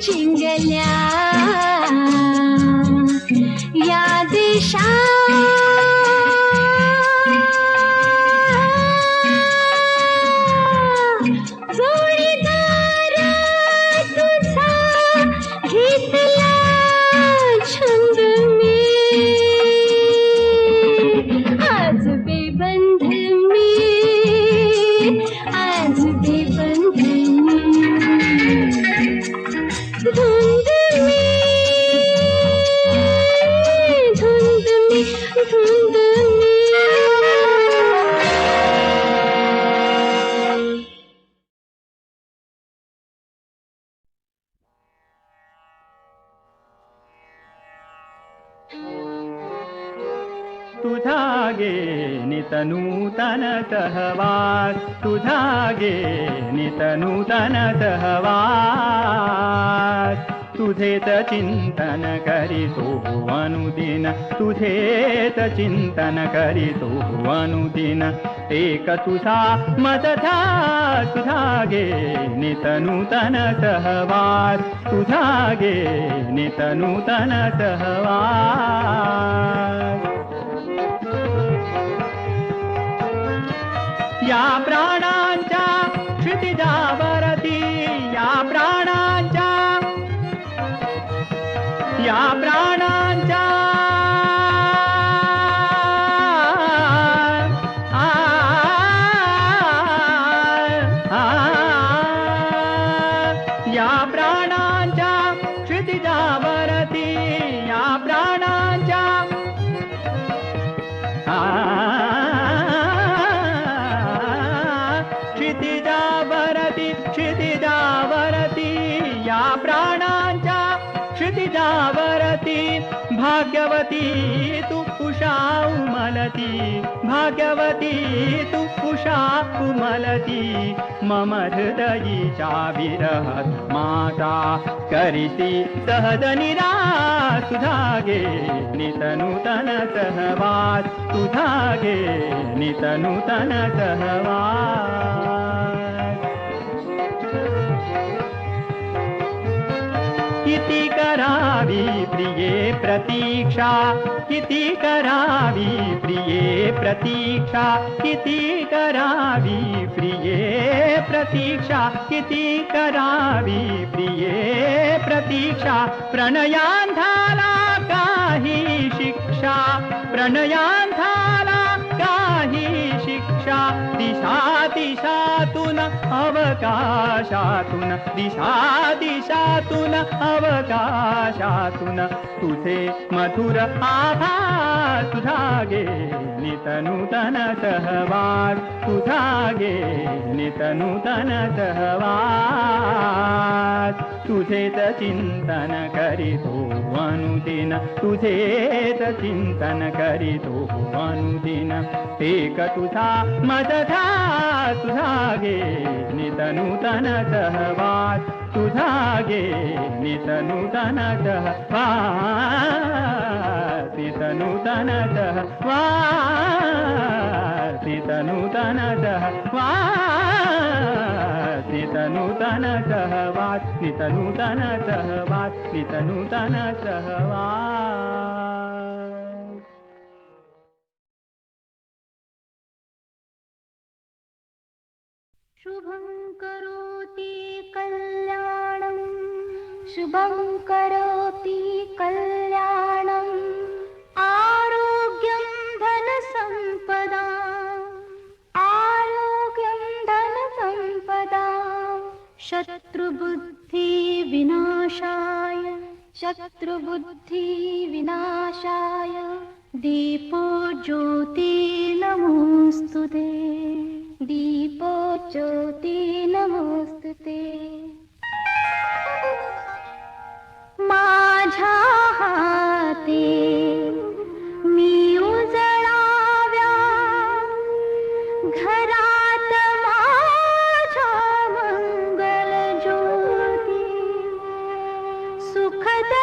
今夜凉 सहवास तुझा गे नितनूतन सहवास. तुझेच चिंतन करीतो अनुदिन तुझेच चिंतन करीतो अनुदिन. एक तुझा मदथा तुझा गे नितनूतन सहवास. तुझा गे नितनूतन सहवास. या प्राणांच्या क्षितिजावरती या प्राणांच्या या प्राणा प्राणाञ्च क्षितिजावरति। भाग्यवती तु उषा उमलति। भाग्यवती तु उषा उमलति। मम हृदयि चा माता करिति सहद निरा सुधागे। नित नूतनतः वासुधागे नित नूतनतः किती करावी प्रिये प्रतीक्षा? किती करावी प्रिये प्रतीक्षा? किती करावी प्रिये प्रतीक्षा? किती करावी प्रिये प्रतीक्षा? प्रणयांधाला काही शिक्षा? प्रणयांधाला काही शिक्षा? दिशा दिशातून अवकाशातून. दिशा दिशातून अवकाशातून. तुझे मधुर आभा तुझा गे नितनूतन सहवास तुझा गे नितनूतन सहवास तुझेच चिंतन करीतो अनुदिन। तुझेच चिंतन करीतो अनुदिन। तुझा मदधा तुझा गे नितनूतन सहवास धागे नीत नूतनतः वा नूतनतः वा चित् नूतनतः वा चित् नूतनतः वात्सित नूतनतः वाति नूतनतः वा शुभं करोति कल् शुभं करोति कल्याणम् आरोग्यं धनसम्पदा आरोग्यं धनसम्पदा शत्रुबुद्धिविनाशाय शत्रुबुद्धिविनाशाय दीपो ज्योति नमोऽस्तु ते दीपो ज्योति नमोऽस्तु ते माझ्या हाती मी उजळाव्या घरात माझ्या मंगल ज्योती सुखद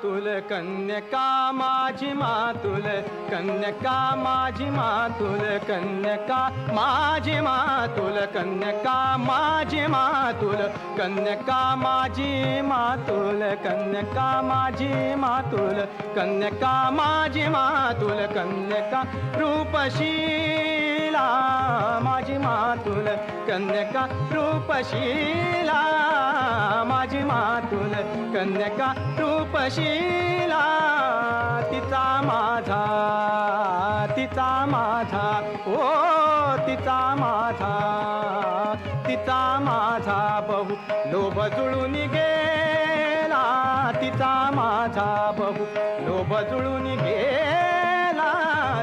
मातुल कन्यका माझी मातुल, कन्यका माझी मातुल, कन्यका माझी मातुल, कन्यका माझी मातुल, कन्यका माझी मातुल, कन्यका माझी मातुल, कन्यका माझी मातुल, कन्यका रूपशीला माझी मातुल, कन्यका रूपशीला माझी मातुल कन्यका रूपशीला. तिचा माझा तिचा माझा ओ तिचा माझा तिचा माझा बहु लोभ जुळून गेला. तिचा माझा बहु लोभ जुळून गेला.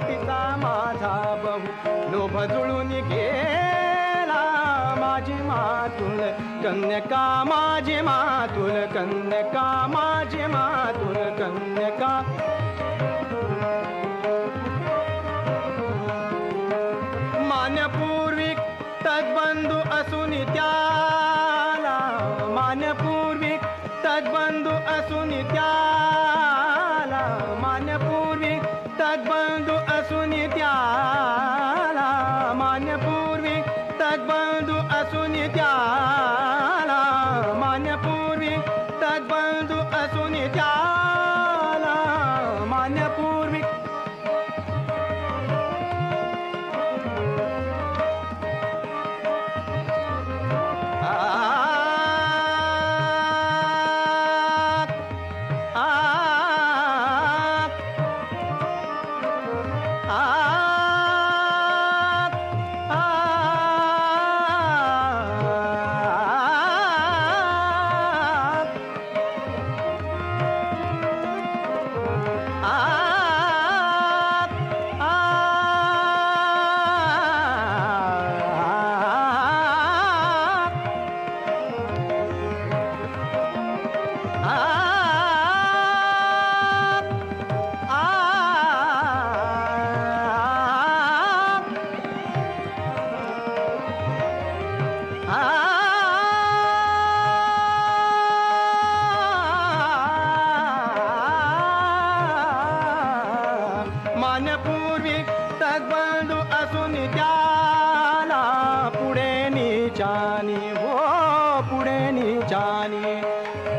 तिचा माझा बहु लोभ जुळून गेला. माझी मातुल कन्यका माझे मातुल कन्यका माझे मातुल कन्यका जाण्यापूर्वी तगबंधू असून त्याला पुढे निचानी हो पुढे निचानी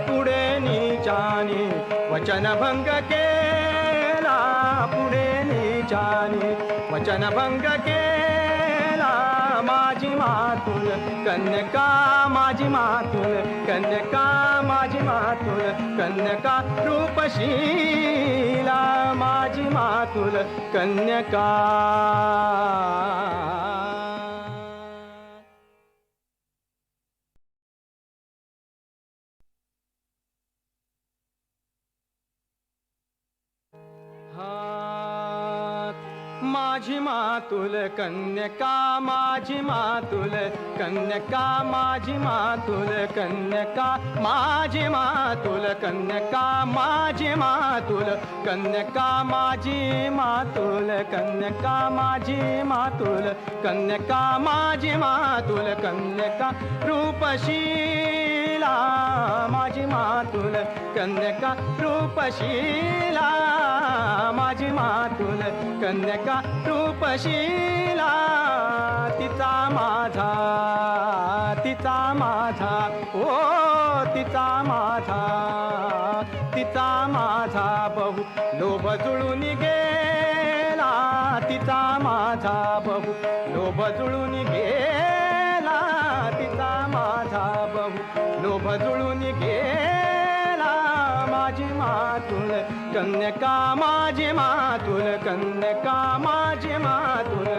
पुढे निचानी वचनभंग केला पुढे निचानी वचनभंग केला. मातुल कन्यका माझी मातुल कन्यका माझी मातुल कन्यका रूपशीला माझी मातुल कन्यका माझी मातुल कन्यका माझी मातुल कन्यका माझी मातुल कन्यका माझी मातुल कन्यका माझी मातुल कन्यका माझी मातुल कन्यका माझी मातुल कन्यका माझी मातुल कन्यका, रूपशीला माझी मातुल कन्यका, रूपशीला। माझी मातुल कन्यका रूपशीला तिचा माझा तिचा माझा ओ तिचा माझा तिचा माझा बहु लोभ जुळून गेला तिचा माझा बहु लोभ जुळून गेला तिचा माझा बहु लोभ जुळून गेला. माझी मातुल कन्यका माझी मातुल कन्यका माझी मातुल.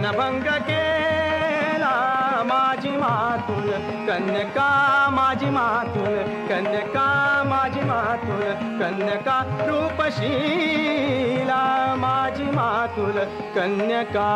रणभंग केला माझी मातुल कन्यका माझी मातुल कन्यका माझी मातुल कन्यका रूपशीला माझी मातुल कन्यका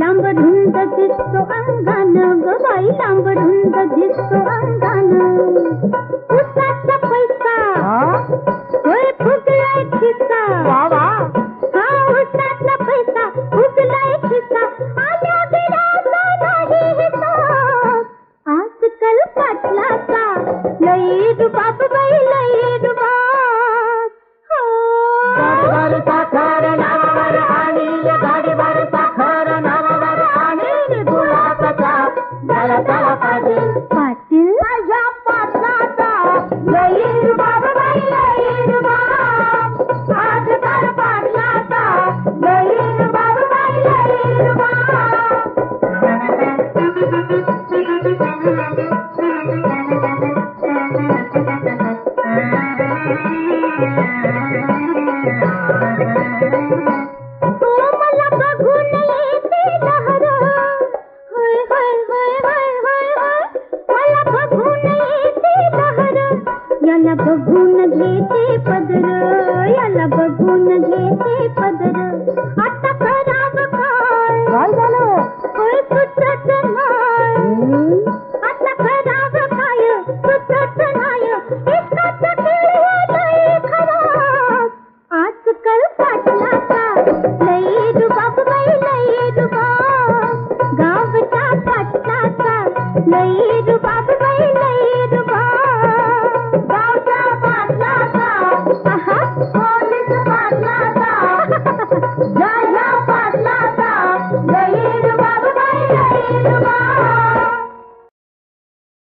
लांब ढुंद दिसतो अंगण ग बाई लांब ढुंद दिसतो अंगण उसात